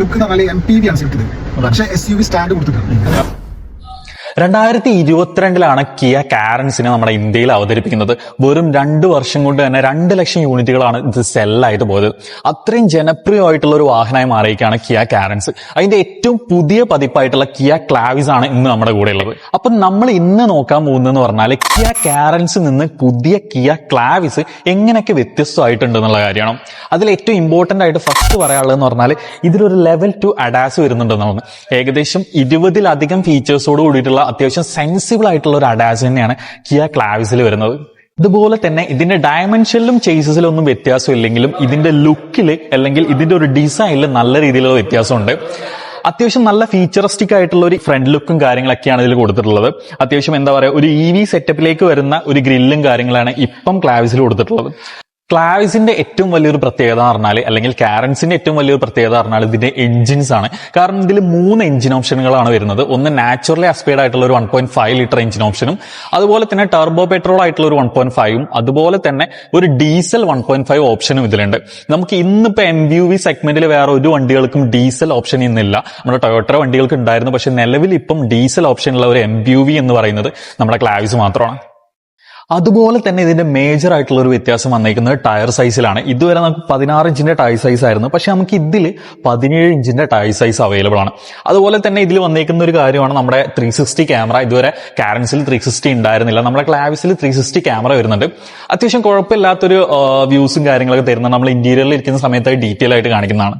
Look നല്ല M P V ആണ് ശരിക്കും പക്ഷേ എസ് യു വി സ്റ്റാൻഡ് കൊടുത്തിട്ടുണ്ട്. രണ്ടായിരത്തി ഇരുപത്തിരണ്ടിലാണ് കിയ കാരൻസിനെ നമ്മുടെ ഇന്ത്യയിൽ അവതരിപ്പിക്കുന്നത്. വെറും രണ്ട് വർഷം കൊണ്ട് തന്നെ രണ്ട് ലക്ഷം യൂണിറ്റുകളാണ് ഇത് സെല്ലായിട്ട് പോയത്. അത്രയും ജനപ്രിയമായിട്ടുള്ള ഒരു വാഹനമായി മാറിയിരിക്കുകയാണ് കിയ കാരൻസ്. അതിന്റെ ഏറ്റവും പുതിയ പതിപ്പായിട്ടുള്ള കിയ ക്ലാവിസ് ആണ് ഇന്ന് നമ്മുടെ കൂടെ ഉള്ളത്. അപ്പൊ നമ്മൾ ഇന്ന് നോക്കാൻ പോകുന്നതെന്ന് പറഞ്ഞാൽ കിയ കാരൻസിൽ നിന്ന് പുതിയ കിയ ക്ലാവിസ് എങ്ങനെയൊക്കെ വ്യത്യസ്തമായിട്ടുണ്ട് എന്നുള്ള കാര്യമാണ്. അതിൽ ഏറ്റവും ഇമ്പോർട്ടന്റ് ആയിട്ട് ഫസ്റ്റ് പറയാനുള്ളതെന്ന് പറഞ്ഞാൽ ഇതിലൊരു ലെവൽ ടു അഡാസ് വരുന്നുണ്ടെന്നാണ്. ഏകദേശം ഇരുപതിലധികം ഫീച്ചേഴ്സോട് കൂടിയിട്ടുള്ള അത്യാവശ്യം സെൻസിബിൾ ആയിട്ടുള്ള ഒരു അഡാസ് തന്നെയാണ് കിയ ക്ലാവിസിൽ വരുന്നത്. ഇതുപോലെ തന്നെ ഇതിന്റെ ഡയമെൻഷനിലും ചേസസിലും ഒന്നും വ്യത്യാസം ഇല്ലെങ്കിലും ഇതിന്റെ ലുക്കിൽ അല്ലെങ്കിൽ ഇതിന്റെ ഒരു ഡിസൈനിൽ നല്ല രീതിയിലുള്ള വ്യത്യാസമുണ്ട്. അത്യാവശ്യം നല്ല ഫീച്ചറിസ്റ്റിക് ആയിട്ടുള്ള ഒരു ഫ്രണ്ട് ലുക്കും കാര്യങ്ങളൊക്കെയാണ് ഇതിൽ കൊടുത്തിട്ടുള്ളത്. അത്യാവശ്യം എന്താ പറയുക ഒരു ഇ വി സെറ്റപ്പിലേക്ക് വരുന്ന ഒരു ഗ്രില്ലും കാര്യങ്ങളാണ് ഇപ്പം ക്ലാവിസിൽ കൊടുത്തിട്ടുള്ളത്. ക്ലാവിസിന്റെ ഏറ്റവും വലിയൊരു പ്രത്യേകത എന്ന് പറഞ്ഞാൽ അല്ലെങ്കിൽ കാരൻസിന്റെ ഏറ്റവും വലിയൊരു പ്രത്യേകത എന്ന് പറഞ്ഞാൽ ഇതിന്റെ എഞ്ചിൻസ് ആണ്. കാരണം ഇതിൽ മൂന്ന് എഞ്ചിൻ ഓപ്ഷനുകളാണ് വരുന്നത്. ഒന്ന് നാച്ചുറലി അസ്പീഡ് ആയിട്ടുള്ള ഒരു one point five litre engine ഓപ്ഷനും അതുപോലെ തന്നെ ടർബോ പെട്രോൾ ആയിട്ടുള്ള ഒരു വൺ പോയിന്റ് ഫൈവും അതുപോലെ തന്നെ ഒരു ഡീസൽ വൺ പോയിന്റ് ഫൈവ് ഓപ്ഷനും ഇതിലുണ്ട്. നമുക്ക് ഇന്നിപ്പോ എം യു വി സെഗ്മെന്റിൽ വേറെ ഒരു വണ്ടികൾക്കും ഡീസൽ ഓപ്ഷൻ ഇന്നില്ല. നമ്മുടെ ടൊയോട്ട വണ്ടികൾക്ക് ഉണ്ടായിരുന്നു പക്ഷെ നിലവിൽ ഇപ്പം ഡീസൽ ഓപ്ഷനുള്ള ഒരു എം യു വി എന്ന് പറയുന്നത് നമ്മുടെ ക്ലാവിസ് മാത്രമാണ്. അതുപോലെ തന്നെ ഇതിന്റെ മേജർ ആയിട്ടുള്ള ഒരു വ്യത്യാസം വന്നിരിക്കുന്നത് ടയർ സൈസിലാണ് ഇതുവരെ നമുക്ക് പതിനാറ് ഇഞ്ചിന്റെ ടയർ സൈസ് ആയിരുന്നു. പക്ഷെ നമുക്ക് ഇതിൽ പതിനേഴ് ഇഞ്ചിന്റെ ടയർ സൈസ് അവൈലബിൾ ആണ്. അതുപോലെ തന്നെ ഇതിൽ വന്നിരിക്കുന്ന ഒരു കാര്യമാണ് നമ്മുടെ ത്രീ സിക്സ്റ്റി ക്യാമറ ഇതുവരെ കാരൻസിൽ ത്രീ സിക്സ്റ്റി ഉണ്ടായിരുന്നില്ല. നമ്മുടെ ക്ലാവിസിൽ ത്രീ സിക്സ്റ്റി ക്യാമറ വരുന്നുണ്ട്. അത്യാവശ്യം കുഴപ്പമില്ലാത്തൊരു വ്യൂസും കാര്യങ്ങളൊക്കെ തരുന്നത് നമ്മൾ ഇന്റീരിയറിൽ ഇരിക്കുന്ന സമയത്ത് ഡീറ്റെയിൽ ആയിട്ട് കാണിക്കുന്നതാണ്.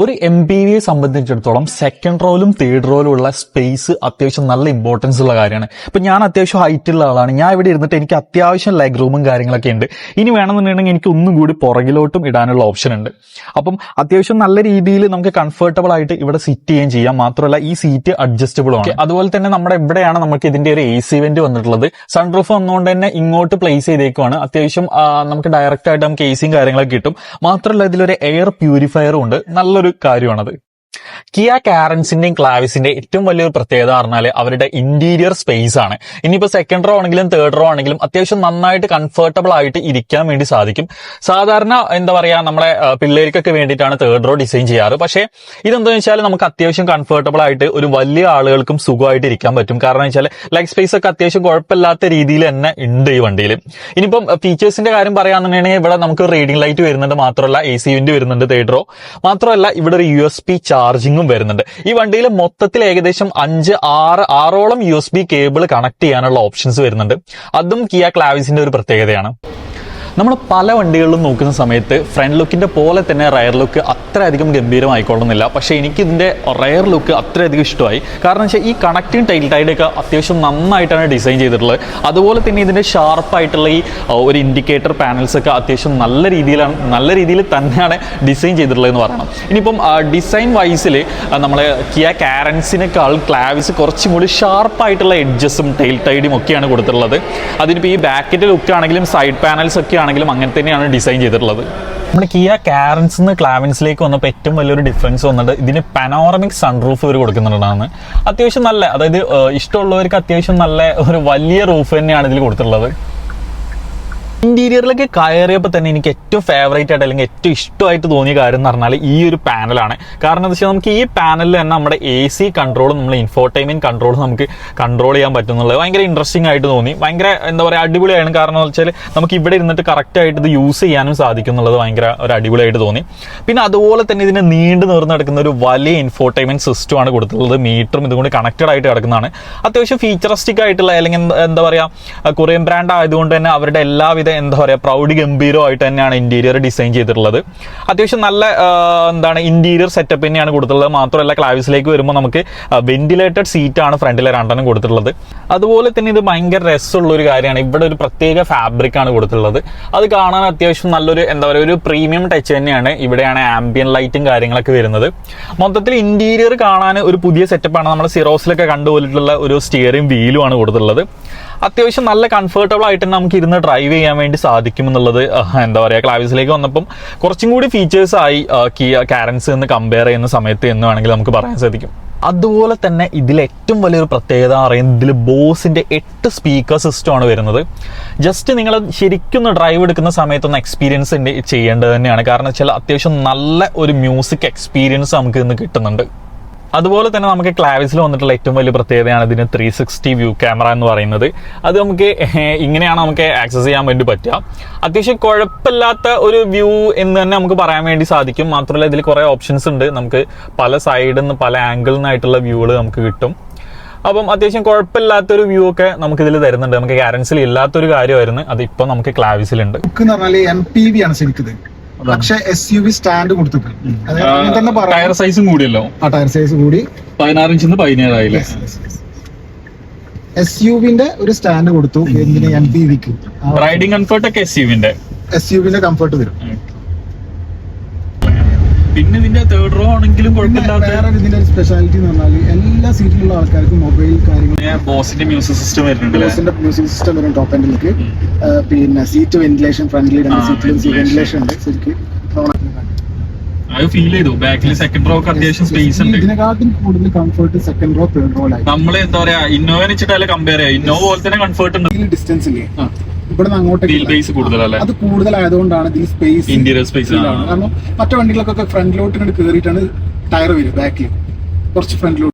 ഒരു എം പി വിയെ സംബന്ധിച്ചിടത്തോളം സെക്കൻഡ് റോയിലും തേർഡ് റോയിലും ഉള്ള സ്പേസ് അത്യാവശ്യം നല്ല ഇമ്പോർട്ടൻസ് ഉള്ള കാര്യമാണ്. ഇപ്പൊ ഞാൻ അത്യാവശ്യം ഹൈറ്റ് ഉള്ള ആളാണ്. ഞാൻ ഇവിടെ ഇരുന്നിട്ട് എനിക്ക് അത്യാവശ്യം ലെഗ് റൂമും കാര്യങ്ങളൊക്കെ ഉണ്ട്. ഇനി വേണമെന്നുണ്ടെങ്കിൽ എനിക്ക് ഒന്നും കൂടി പുറകിലോട്ടും ഇടാനുള്ള ഓപ്ഷൻ ഉണ്ട്. അപ്പം അത്യാവശ്യം നല്ല രീതിയിൽ നമുക്ക് കംഫർട്ടബിൾ ആയിട്ട് ഇവിടെ സിറ്റ് ചെയ്യുകയും ചെയ്യാം. മാത്രമല്ല ഈ സീറ്റ് അഡ്ജസ്റ്റബിൾ ആണ്. അതുപോലെ തന്നെ നമ്മുടെ എവിടെയാണ് നമുക്ക് ഇതിന്റെ ഒരു എ സി വെന്റ് വന്നിട്ടുള്ളത്? സൺറൂഫ് വന്നുകൊണ്ട് തന്നെ ഇങ്ങോട്ട് പ്ലേസ് ചെയ്തേക്കുവാണ്. അത്യാവശ്യം നമുക്ക് ഡയറക്റ്റ് ആയിട്ട് നമുക്ക് എ സിയും കാര്യങ്ങളൊക്കെ കിട്ടും. മാത്രമല്ല ഇതിലൊരു എയർ പ്യൂരിഫയറും ഉണ്ട്. നല്ലൊരു കാര്യമാണത്. കിയ കാരൻസിന്റെയും ക്ലാവിസിന്റെ ഏറ്റവും വലിയൊരു പ്രത്യേകത പറഞ്ഞാൽ അവരുടെ ഇന്റീരിയർ സ്പേസ് ആണ്. ഇനിയിപ്പോൾ സെക്കൻഡ് റോ ആണെങ്കിലും തേർഡ് റോ ആണെങ്കിലും അത്യാവശ്യം നന്നായിട്ട് കംഫർട്ടബിൾ ആയിട്ട് ഇരിക്കാൻ വേണ്ടി സാധിക്കും. സാധാരണ എന്താ പറയാ നമ്മളെ പിള്ളേർക്കൊക്കെ വേണ്ടിയിട്ടാണ് തേർഡ് റോ ഡിസൈൻ ചെയ്യാറ്. പക്ഷേ ഇതെന്താണെന്ന് വെച്ചാൽ നമുക്ക് അത്യാവശ്യം കംഫർട്ടബിൾ ആയിട്ട് ഒരു വലിയ ആളുകൾക്കും സുഖമായിട്ട് ഇരിക്കാൻ പറ്റും. കാരണം വെച്ചാൽ ലെഗ് സ്പേസ് ഒക്കെ അത്യാവശ്യം കുഴപ്പമില്ലാത്ത രീതിയിൽ തന്നെ ഉണ്ട് ഈ വണ്ടിയിൽ ഇനിയിപ്പം ഫീച്ചേഴ്സിന്റെ കാര്യം പറയാന്നുണ്ടെങ്കിൽ ഇവിടെ നമുക്ക് റീഡിംഗ് ലൈറ്റ് വരുന്നുണ്ട് മാത്രമല്ല എ സി വരുന്നുണ്ട് തേർഡ് റോ മാത്രമല്ല ഇവിടെ ഒരു യു എസ് പി ചാർജിങ്ങും വരുന്നുണ്ട്. ഈ വണ്ടിയിൽ മൊത്തത്തിൽ ഏകദേശം അഞ്ച് ആറ് ആറോളം U S B cable connect ചെയ്യാനുള്ള ഓപ്ഷൻസ് വരുന്നുണ്ട്. അതും കിയ ക്ലാവിസിന്റെ ഒരു പ്രത്യേകതയാണ്. നമ്മൾ പല വണ്ടികളിലും നോക്കുന്ന സമയത്ത് ഫ്രണ്ട് ലുക്കിന്റെ പോലെ തന്നെ റയർ ലുക്ക് അത്രയധികം ഗംഭീരമായിക്കൊള്ളുന്നില്ല. പക്ഷേ എനിക്ക് ഇതിന്റെ റയർ ലുക്ക് അത്രയധികം ഇഷ്ടമായി. കാരണം വെച്ചാൽ ഈ കണക്റ്റിംഗ് ടൈൽ ടൈഡൊക്കെ അത്യാവശ്യം നന്നായിട്ടാണ് ഡിസൈൻ ചെയ്തിട്ടുള്ളത്. അതുപോലെ തന്നെ ഇതിന്റെ ഷാർപ്പായിട്ടുള്ള ഈ ഒരു ഇൻഡിക്കേറ്റർ പാനൽസൊക്കെ അത്യാവശ്യം നല്ല രീതിയിലാണ് നല്ല രീതിയിൽ തന്നെയാണ് ഡിസൈൻ ചെയ്തിട്ടുള്ളത് എന്ന് പറയണം. ഇനിയിപ്പം ഡിസൈൻ വൈസിൽ നമ്മൾ കിയ കാരൻസിനേക്കാൾ ക്ലാവിസ് കുറച്ചും കൂടി ഷാർപ്പായിട്ടുള്ള എഡ്ജസും ടൈൽ ടൈഡും ഒക്കെയാണ് കൊടുത്തിട്ടുള്ളത്. അതിനിപ്പോൾ ഈ ബാക്കിന്റെ ലുക്കാണെങ്കിലും സൈഡ് പാനൽസ് ഒക്കെ ആണെങ്കിലും അങ്ങനെ തന്നെയാണ് ഡിസൈൻ ചെയ്തിട്ടുള്ളത്. നമ്മുടെ കിയ കാരൻസ് നിന്ന് ക്ലാവിൻസിലേക്ക് വന്നപ്പോൾ ഏറ്റവും വലിയൊരു ഡിഫറൻസ് വന്നിട്ട് ഇതിന് പനോറമിക് സൺറൂഫ് ഇവർ കൊടുക്കുന്നുണ്ടാണ്. അത്യാവശ്യം നല്ല അതായത് ഇഷ്ടമുള്ളവർക്ക് അത്യാവശ്യം നല്ല ഒരു വലിയ റൂഫ് തന്നെയാണ് ഇതിൽ കൊടുത്തിട്ടുള്ളത്. ഇന്റീരിയറിലേക്ക് കയറിയപ്പോൾ തന്നെ എനിക്ക് ഏറ്റവും ഫേവറേറ്റ് ആയിട്ട് അല്ലെങ്കിൽ ഏറ്റവും ഇഷ്ടമായിട്ട് തോന്നിയ കാര്യം എന്ന് പറഞ്ഞാൽ ഈ ഒരു പാനലാണ് കാരണം എന്താ വെച്ചാൽ നമുക്ക് ഈ പാനലിൽ തന്നെ നമ്മുടെ എ സി കൺട്രോളും നമ്മൾ ഇൻഫോർടൈൻമെന്റ് കൺട്രോളും നമുക്ക് കൺട്രോൾ ചെയ്യാൻ പറ്റുന്നുള്ളത് ഭയങ്കര ഇൻട്രസ്റ്റിംഗ് ആയിട്ട് തോന്നി. ഭയങ്കര എന്താ പറയുക അടിപൊളിയാണ്. കാരണം എന്ന് വെച്ചാൽ നമുക്ക് ഇവിടെ ഇരുന്നിട്ട് കറക്റ്റ് ആയിട്ട് ഇത് യൂസ് ചെയ്യാനും സാധിക്കും എന്നുള്ളത് ഭയങ്കര ഒരു അടിപൊളിയായിട്ട് തോന്നി. പിന്നെ അതുപോലെ തന്നെ ഇതിന് നീണ്ടു നിർന്ന് നടക്കുന്ന ഒരു വലിയ ഇൻഫോർടൈൻമെന്റ് സിസ്റ്റമാണ് കൊടുത്തുള്ളത് മീറ്ററും ഇതുകൊണ്ട് കണക്റ്റഡ് ആയിട്ട് കിടക്കുന്നതാണ്. അത്യാവശ്യം ഫീച്ചറിസ്റ്റിക് ആയിട്ടുള്ള അല്ലെങ്കിൽ എന്താ പറയുക കൊറിയൻ ബ്രാൻഡ് ആയതുകൊണ്ട് തന്നെ അവരുടെ എല്ലാവിധ എന്താ പറയുക പ്രൗഢി ഗംഭീരമായിട്ട് തന്നെയാണ് ഇന്റീരിയർ ഡിസൈൻ ചെയ്തിട്ടുള്ളത്. അത്യാവശ്യം നല്ല എന്താണ് ഇന്റീരിയർ സെറ്റപ്പ് തന്നെയാണ് കൊടുത്തിട്ടുള്ളത്. മാത്രമല്ല ക്ലാവിസിലേക്ക് വരുമ്പോൾ നമുക്ക് വെന്റിലേറ്റഡ് സീറ്റാണ് ഫ്രണ്ടിലെ രണ്ടെണ്ണം കൊടുത്തിട്ടുള്ളത്. അതുപോലെ തന്നെ ഇത് ഭയങ്കര രസമുള്ള ഒരു കാര്യമാണ്. ഇവിടെ ഒരു പ്രത്യേക ഫാബ്രിക് ആണ് കൊടുത്തിട്ടുള്ളത്. അത് കാണാൻ അത്യാവശ്യം നല്ലൊരു എന്താ പറയുക ഒരു പ്രീമിയം ടച്ച് തന്നെയാണ്. ഇവിടെയാണ് ആംബിയൻ ലൈറ്റും കാര്യങ്ങളൊക്കെ വരുന്നത്. മൊത്തത്തിൽ ഇന്റീരിയർ കാണാൻ ഒരു പുതിയ സെറ്റപ്പാണ് നമ്മൾ സിറോസിലൊക്കെ കണ്ടുപോയിട്ടുള്ള ഒരു സ്റ്റിയറിംഗ് വീലുമാണ് കൊടുത്തിട്ടുള്ളത്. അത്യാവശ്യം നല്ല കംഫർട്ടബിൾ ആയിട്ട് നമുക്ക് ഇരുന്ന് ഡ്രൈവ് ചെയ്യാൻ വേണ്ടി സാധിക്കും എന്നുള്ളത് എന്താ പറയുക ക്ലാവിസിലേക്ക് വന്നപ്പം കുറച്ചും കൂടി ഫീച്ചേഴ്സ് ആയി കിയ കാരൻസ് എന്ന് കമ്പയർ ചെയ്യുന്ന സമയത്ത് എന്ന് വേണമെങ്കിൽ നമുക്ക് പറയാൻ സാധിക്കും. അതുപോലെ തന്നെ ഇതിൽ ഏറ്റവും വലിയൊരു പ്രത്യേകത പറയുന്നത് ഇതിൽ ബോസിന്റെ എട്ട് സ്പീക്കർ സിസ്റ്റമാണ് വരുന്നത്. ജസ്റ്റ് നിങ്ങൾ ശരിക്കും ഡ്രൈവ് എടുക്കുന്ന സമയത്തൊന്ന് എക്സ്പീരിയൻസ് ചെയ്യേണ്ടത് തന്നെയാണ്. കാരണം വെച്ചാൽ അത്യാവശ്യം നല്ല ഒരു മ്യൂസിക് എക്സ്പീരിയൻസ് നമുക്ക് ഇന്ന് കിട്ടുന്നുണ്ട്. അതുപോലെ തന്നെ നമുക്ക് ക്ലാവിസിൽ വന്നിട്ടുള്ള ഏറ്റവും വലിയ പ്രത്യേകതയാണ് ഇതിന് ത്രീ സിക്സ്റ്റി വ്യൂ ക്യാമറ എന്ന് പറയുന്നത്. അത് നമുക്ക് ഇങ്ങനെയാണ് നമുക്ക് ആക്സസ് ചെയ്യാൻ വേണ്ടി പറ്റുക. അത്യാവശ്യം കുഴപ്പമില്ലാത്ത ഒരു വ്യൂ എന്ന് തന്നെ നമുക്ക് പറയാൻ വേണ്ടി സാധിക്കും. മാത്രമല്ല ഇതിൽ കുറേ ഓപ്ഷൻസ് ഉണ്ട്. നമുക്ക് പല സൈഡിൽ നിന്ന് പല ആംഗിളിൽ നിന്നായിട്ടുള്ള വ്യൂകൾ നമുക്ക് കിട്ടും. അപ്പം അത്യാവശ്യം കുഴപ്പമില്ലാത്തൊരു വ്യൂ ഒക്കെ നമുക്ക് ഇതിൽ തരുന്നുണ്ട്. നമുക്ക് കാരൻസിൽ ഇല്ലാത്തൊരു കാര്യമായിരുന്നു. അത് ഇപ്പം നമുക്ക് ക്ലാവിസിലുണ്ട്. എം പി വി ആണ് ശരിക്കും പക്ഷെ എസ് യു വി സ്റ്റാൻഡ് കൊടുത്തിട്ടുണ്ട് ടയർ സൈസും കൂടിയല്ലോ. ആ ടയർ സൈസ് കൂടി. പതിനാറ് ഇഞ്ചിന്ന് പതിനേഴായില്ലേ എസ് യു വിന്റെ ഒരു സ്റ്റാൻഡ് കൊടുത്തു. എന്തിന്? എം പി വിക്ക് റൈഡിംഗ് കംഫർട്ട് ഒക്കെ എസ് യുവിന്റെ എസ് യു വിന്റെ കംഫർട്ട് വരും. പിന്നെ ഇതിന്റെ തേർഡ് റോ ആണെങ്കിലും കുഴപ്പമില്ലാത്ത വേറെ ഇതിന്റെ ഒരു സ്പെഷ്യാലിറ്റി എന്ന് പറഞ്ഞാൽ എല്ലാ സീറ്റിലുള്ള ആൾക്കാർക്കും മൊബൈൽ കാര്യങ്ങൾ ബോസിന്റെ മ്യൂസിക് സിസ്റ്റം വരുന്നുണ്ട് ബോസിന്റെ മ്യൂസിക് സിസ്റ്റം വരും ടോപ്പ് എൻഡിലേക്ക് പിന്നെ സീറ്റ് വെന്റിലേഷൻ ഫ്രണ്ട്ലി രണ്ട് സീറ്റിലും വെന്റിലേഷൻ ഉണ്ട് ശരിക്കും. അത് ഫീൽ ചെയ്തു. ബാക്കിൽ സെക്കൻഡ് റോക്ക് അത്യാവശ്യം സ്പേസ് ഉണ്ട്. ഇതിനെക്കാട്ടും കൂടുതൽ comfort second row third row നമ്മൾ എന്താ പറയാ ഇന്നോവ വെച്ചിട്ടല്ല കമ്പയർ ചെയ്യാം ഇന്നോവ പോലെ തന്നെ കംഫർട്ട് ഉണ്ട്. ഡിസ്റ്റൻസ് ഇല്ലേ? ആ. ഇവിടെ നിന്ന് അങ്ങോട്ടേക്ക് അത് കൂടുതലായതുകൊണ്ടാണ് ഈ സ്പേസ് ഇന്റീരിയർ സ്പേസ് കാരണം മറ്റു വണ്ടികളൊക്കെ ഫ്രണ്ടിലോട്ട് ഇങ്ങോട്ട് കയറിയിട്ടാണ് ടയർ വരും ബാക്കിൽ കുറച്ച് ഫ്രണ്ടിലോട്ട്